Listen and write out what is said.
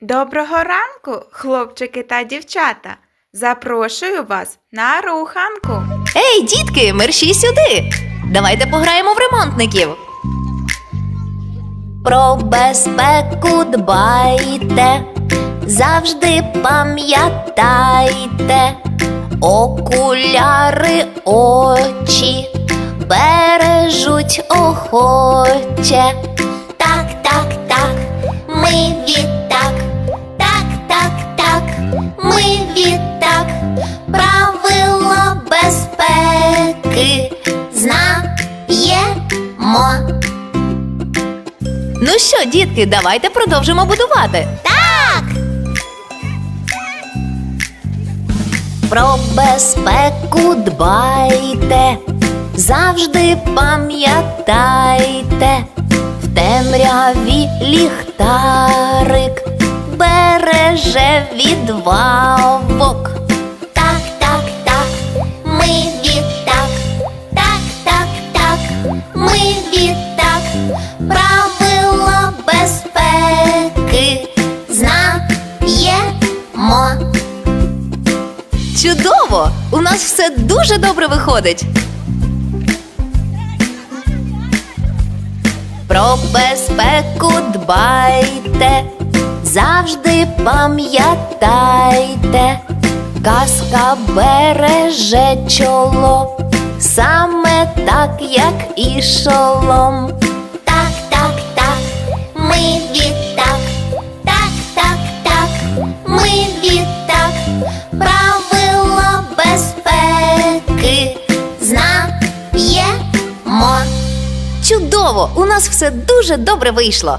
Доброго ранку, хлопчики та дівчата. Запрошую вас на руханку. Ей, дітки, мерщій сюди! Давайте пограємо в ремонтників. Про безпеку дбайте, завжди пам'ятайте, окуляри очі бережуть охоче. Так, так, так, ми відтак, знаємо. Ну що, дітки, давайте продовжимо будувати. Так. Про безпеку дбайте, завжди пам'ятайте, в темряві ліхтарик береже від вавок. Правила безпеки знаємо. Чудово! У нас все дуже добре виходить. Про безпеку дбайте, завжди пам'ятайте, казка береже чоло, саме так, як і шолом. Чудово! У нас все дуже добре вийшло.